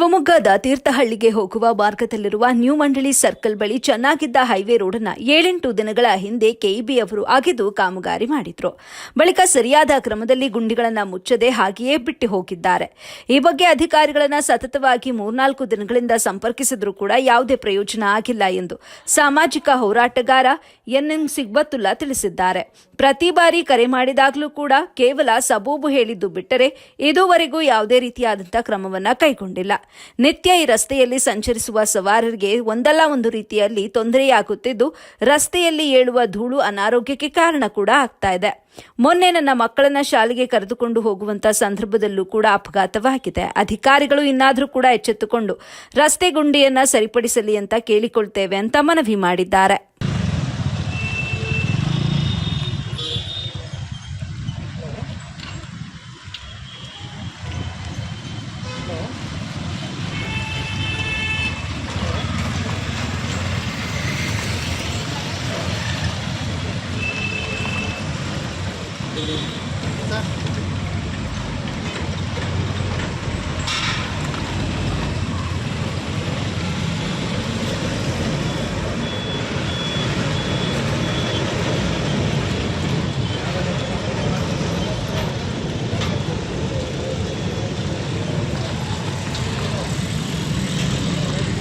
ಶಿವಮೊಗ್ಗದ ತೀರ್ಥಹಳ್ಳಿಗೆ ಹೋಗುವ ಮಾರ್ಗದಲ್ಲಿರುವ ನ್ಯೂ ಮಂಡಳಿ ಸರ್ಕಲ್ ಬಳಿ ಚೆನ್ನಾಗಿದ್ದ ಹೈವೇ ರೋಡನ್ನ ಏಳೆಂಟು ದಿನಗಳ ಹಿಂದೆ ಕೆಇಬಿ ಅವರು ಅಗೆದು ಕಾಮಗಾರಿ ಮಾಡಿದ್ರು. ಬಳಿಕ ಸರಿಯಾದ ಕ್ರಮದಲ್ಲಿ ಗುಂಡಿಗಳನ್ನು ಮುಚ್ಚದೆ ಹಾಗೆಯೇ ಬಿಟ್ಟು ಹೋಗಿದ್ದಾರೆ. ಈ ಬಗ್ಗೆ ಅಧಿಕಾರಿಗಳನ್ನು ಸತತವಾಗಿ ಮೂರ್ನಾಲ್ಕು ದಿನಗಳಿಂದ ಸಂಪರ್ಕಿಸಿದ್ರೂ ಕೂಡ ಯಾವುದೇ ಪ್ರಯೋಜನ ಆಗಿಲ್ಲ ಎಂದು ಸಾಮಾಜಿಕ ಹೋರಾಟಗಾರ ಎನ್ಎಂ ಸಿಗ್ಬತ್ತುಲ್ಲಾ ತಿಳಿಸಿದ್ದಾರೆ. ಪ್ರತಿ ಬಾರಿ ಕರೆ ಮಾಡಿದಾಗಲೂ ಕೂಡ ಕೇವಲ ಸಬೂಬು ಹೇಳಿದ್ದು ಬಿಟ್ಟರೆ ಇದುವರೆಗೂ ಯಾವುದೇ ರೀತಿಯಾದಂತಹ ಕ್ರಮವನ್ನ ಕೈಗೊಂಡಿಲ್ಲ. ನಿತ್ಯ ಈ ರಸ್ತೆಯಲ್ಲಿ ಸಂಚರಿಸುವ ಸವಾರರಿಗೆ ಒಂದಲ್ಲ ಒಂದು ರೀತಿಯಲ್ಲಿ ತೊಂದರೆಯಾಗುತ್ತಿದ್ದು, ರಸ್ತೆಯಲ್ಲಿ ಏಳುವ ಧೂಳು ಅನಾರೋಗ್ಯಕ್ಕೆ ಕಾರಣ ಕೂಡ ಆಗ್ತಾ ಇದೆ. ಮೊನ್ನೆ ನನ್ನ ಮಕ್ಕಳನ್ನ ಶಾಲೆಗೆ ಕರೆದುಕೊಂಡು ಹೋಗುವಂತ ಸಂದರ್ಭದಲ್ಲೂ ಕೂಡ ಅಪಘಾತವಾಗಿದೆ. ಅಧಿಕಾರಿಗಳು ಇನ್ನಾದರೂ ಕೂಡ ಎಚ್ಚೆತ್ತುಕೊಂಡು ರಸ್ತೆ ಗುಂಡಿಯನ್ನ ಸರಿಪಡಿಸಲಿ ಅಂತ ಕೇಳಿಕೊಳ್ತೇವೆ ಅಂತ ಮನವಿ ಮಾಡಿದ್ದಾರೆ.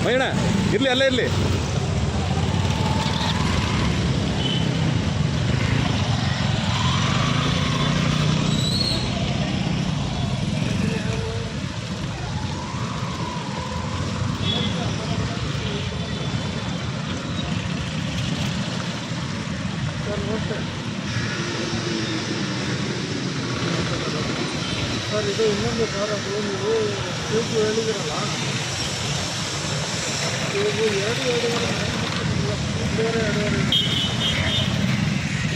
ಮೈಣ ಇರ್ಲಿ ಅಲ್ಲೇ ಇರ್ಲಿ ಸರ್, ಇದು ಇನ್ನೊಂದು ಸರ್, ಅದು ನೀವು ಟ್ಯೂಬ್ ಹೇಳಿದಿರಲ್ಲ. ಟ್ಯೂಬು ಎರಡು ಎರಡೂವರೆ ಒಂದೂವರೆ ಎರಡೂವರೆ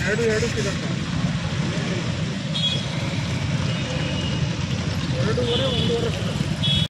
ಎರಡು ಎರಡು ಎರಡೂವರೆ, ಒಂದೂವರೆ